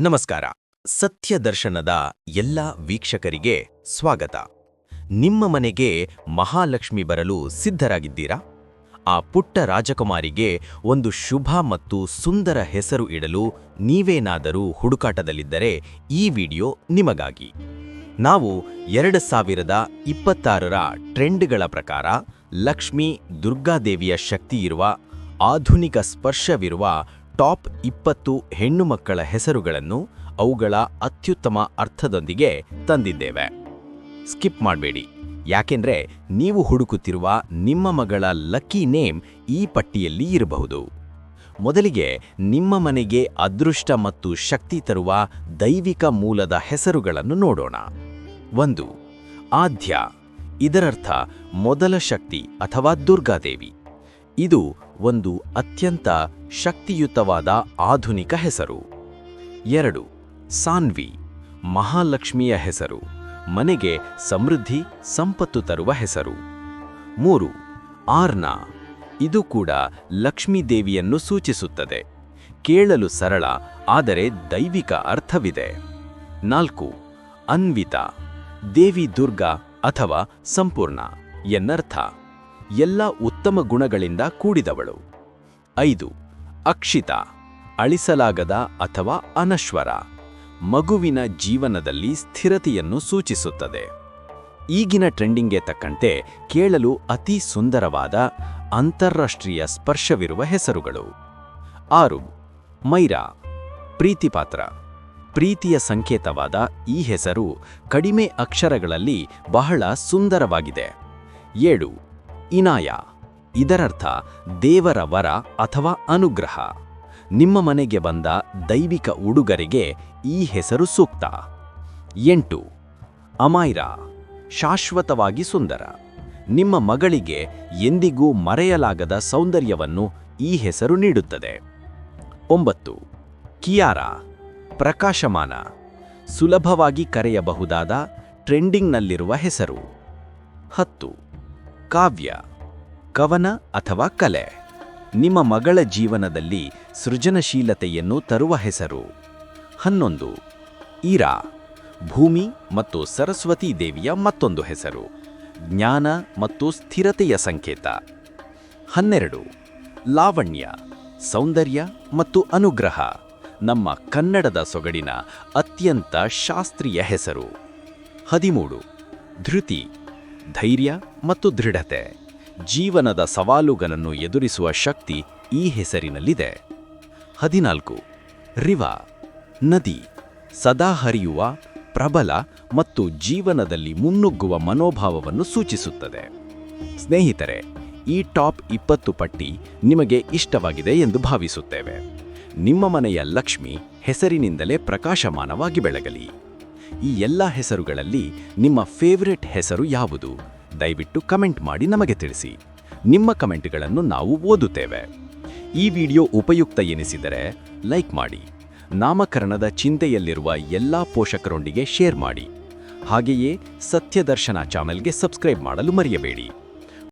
ನಮಸ್ಕಾರ. ಸತ್ಯದರ್ಶನದ ಎಲ್ಲ ವೀಕ್ಷಕರಿಗೆ ಸ್ವಾಗತ. ನಿಮ್ಮ ಮನೆಗೆ ಮಹಾಲಕ್ಷ್ಮಿ ಬರಲು ಸಿದ್ಧರಾಗಿದ್ದೀರಾ? ಆ ಪುಟ್ಟ ರಾಜಕುಮಾರಿಗೆ ಒಂದು ಶುಭ ಮತ್ತು ಸುಂದರ ಹೆಸರು ಇಡಲು ನೀವೇನಾದರೂ ಹುಡುಕಾಟದಲ್ಲಿದ್ದರೆ ಈ ವಿಡಿಯೋ ನಿಮಗಾಗಿ. ನಾವು ಎರಡು ಸಾವಿರದ ಇಪ್ಪತ್ತಾರರ ಟ್ರೆಂಡ್ಗಳ ಪ್ರಕಾರ ಲಕ್ಷ್ಮಿ, ದುರ್ಗಾದೇವಿಯ ಶಕ್ತಿಯಿರುವ, ಆಧುನಿಕ ಸ್ಪರ್ಶವಿರುವ ಟಾಪ್ ಇಪ್ಪತ್ತು ಹೆಣ್ಣು ಮಕ್ಕಳ ಹೆಸರುಗಳನ್ನು ಅವುಗಳ ಅತ್ಯುತ್ತಮ ಅರ್ಥದೊಂದಿಗೆ ತಂದಿದ್ದೇವೆ. ಸ್ಕಿಪ್ ಮಾಡಬೇಡಿ. ಯಾಕೆಂದ್ರೆ ನೀವು ಹುಡುಕುತ್ತಿರುವ ನಿಮ್ಮ ಮಗಳ ಲಕ್ಕಿ ನೇಮ್ ಈ ಪಟ್ಟಿಯಲ್ಲಿ ಇರಬಹುದು. ಮೊದಲಿಗೆ ನಿಮ್ಮ ಮನೆಗೆ ಅದೃಷ್ಟ ಮತ್ತು ಶಕ್ತಿ ತರುವ ದೈವಿಕ ಮೂಲದ ಹೆಸರುಗಳನ್ನು ನೋಡೋಣ. ಒಂದು, ಆದ್ಯ. ಇದರರ್ಥ, ಮೊದಲ ಶಕ್ತಿ ಅಥವಾ ದುರ್ಗಾದೇವಿ. ಇದು ಒಂದು ಅತ್ಯಂತ ಶಕ್ತಿಯುತವಾದ ಆಧುನಿಕ ಹೆಸರು. ಎರಡು, ಸಾನ್ವಿ, ಮಹಾಲಕ್ಷ್ಮಿಯ ಹೆಸರು, ಮನೆಗೆ ಸಮೃದ್ಧಿ, ಸಂಪತ್ತು ತರುವ ಹೆಸರು. ಮೂರು, ಆರ್ನ, ಇದು ಕೂಡ ಲಕ್ಷ್ಮೀದೇವಿಯನ್ನು ಸೂಚಿಸುತ್ತದೆ. ಕೇಳಲು ಸರಳ, ಆದರೆ ದೈವಿಕ ಅರ್ಥವಿದೆ. ನಾಲ್ಕು, ಅನ್ವಿತ, ದೇವಿ ದುರ್ಗಾ ಅಥವಾ ಸಂಪೂರ್ಣ ಎನ್ನರ್ಥ. ಎಲ್ಲ ಉತ್ತಮ ಗುಣಗಳಿಂದ ಕೂಡಿದವಳು. ಐದು, ಅಕ್ಷಿತ, ಅಳಿಸಲಾಗದ ಅಥವಾ ಅನಶ್ವರ, ಮಗುವಿನ ಜೀವನದಲ್ಲಿ ಸ್ಥಿರತೆಯನ್ನು ಸೂಚಿಸುತ್ತದೆ. ಈಗಿನ ಟ್ರೆಂಡಿಂಗ್ಗೆ ತಕ್ಕಂತೆ ಕೇಳಲು ಅತಿ ಸುಂದರವಾದ ಅಂತಾರಾಷ್ಟ್ರೀಯ ಸ್ಪರ್ಶವಿರುವ ಹೆಸರುಗಳು. ಆರು, ಮೈರಾ, ಪ್ರೀತಿಪಾತ್ರ. ಪ್ರೀತಿಯ ಸಂಕೇತವಾದ ಈ ಹೆಸರು ಕಡಿಮೆ ಅಕ್ಷರಗಳಲ್ಲಿ ಬಹಳ ಸುಂದರವಾಗಿದೆ. ಏಳು ಇನಾಯ, ಇದರರ್ಥ ದೇವರ ವರ ಅಥವಾ ಅನುಗ್ರಹ. ನಿಮ್ಮ ಮನೆಗೆ ಬಂದ ದೈವಿಕ ಉಡುಗರಿಗೆ ಈ ಹೆಸರು ಸೂಕ್ತ. ಎಂಟು ಅಮೈರಾ ಶಾಶ್ವತವಾಗಿ ಸುಂದರ. ನಿಮ್ಮ ಮಗಳಿಗೆ ಎಂದಿಗೂ ಮರೆಯಲಾಗದ ಸೌಂದರ್ಯವನ್ನು ಈ ಹೆಸರು ನೀಡುತ್ತದೆ. ಒಂಬತ್ತು, ಕಿಯಾರ, ಪ್ರಕಾಶಮಾನ, ಸುಲಭವಾಗಿ ಕರೆಯಬಹುದಾದ ಟ್ರೆಂಡಿಂಗ್ನಲ್ಲಿರುವ ಹೆಸರು. ಹತ್ತು ಕಾವ್ಯ, ಕವನ ಅಥವಾ ಕಲೆ. ನಿಮ್ಮ ಮಗಳ ಜೀವನದಲ್ಲಿ ಸೃಜನಶೀಲತೆಯನ್ನು ತರುವ ಹೆಸರು. ಹನ್ನೊಂದು, ಈರಾ, ಭೂಮಿ ಮತ್ತು ಸರಸ್ವತಿ ದೇವಿಯ ಮತ್ತೊಂದು ಹೆಸರು. ಜ್ಞಾನ ಮತ್ತು ಸ್ಥಿರತೆಯ ಸಂಕೇತ. ಹನ್ನೆರಡು, ಲಾವಣ್ಯ, ಸೌಂದರ್ಯ ಮತ್ತು ಅನುಗ್ರಹ. ನಮ್ಮ ಕನ್ನಡದ ಸೊಗಡಿನ ಅತ್ಯಂತ ಶಾಸ್ತ್ರೀಯ ಹೆಸರು. ಹದಿಮೂರು, ಧೃತಿ. ಧೈರ್ಯ ಮತ್ತು ದೃಢತೆ. ಜೀವನದ ಸವಾಲುಗಳನ್ನು ಎದುರಿಸುವ ಶಕ್ತಿ ಈ ಹೆಸರಿನಲ್ಲಿದೆ. ಹದಿನಾಲ್ಕು. ರಿವ. ನದಿ. ಸದಾ ಹರಿಯುವ, ಪ್ರಬಲ ಮತ್ತು ಜೀವನದಲ್ಲಿ ಮುನ್ನುಗ್ಗುವ ಮನೋಭಾವವನ್ನು ಸೂಚಿಸುತ್ತದೆ. ಸ್ನೇಹಿತರೆ, ಈ ಟಾಪ್ ಇಪ್ಪತ್ತು ಪಟ್ಟಿ ನಿಮಗೆ ಇಷ್ಟವಾಗಿದೆ ಎಂದು ಭಾವಿಸುತ್ತೇವೆ. ನಿಮ್ಮ ಮನೆಯ ಲಕ್ಷ್ಮಿ ಹೆಸರಿನಿಂದಲೇ ಪ್ರಕಾಶಮಾನವಾಗಿ ಬೆಳಗಲಿ. ಈ ಎಲ್ಲ ಹೆಸರುಗಳಲ್ಲಿ ನಿಮ್ಮ ಫೇವರೆಟ್ ಹೆಸರು ಯಾವುದು? ದಯವಿಟ್ಟು ಕಮೆಂಟ್ ಮಾಡಿ ನಮಗೆ ತಿಳಿಸಿ. ನಿಮ್ಮ ಕಮೆಂಟ್ಗಳನ್ನು ನಾವು ಓದುತ್ತೇವೆ. ಈ ವಿಡಿಯೋ ಉಪಯುಕ್ತ ಎನಿಸಿದರೆ ಲೈಕ್ ಮಾಡಿ. ನಾಮಕರಣದ ಚಿಂತೆಯಲ್ಲಿರುವ ಎಲ್ಲ ಪೋಷಕರೊಂದಿಗೆ ಶೇರ್ ಮಾಡಿ. ಹಾಗೆಯೇ ಸತ್ಯದರ್ಶನ ಚಾನೆಲ್ಗೆ ಸಬ್ಸ್ಕ್ರೈಬ್ ಮಾಡಲು ಮರೆಯಬೇಡಿ.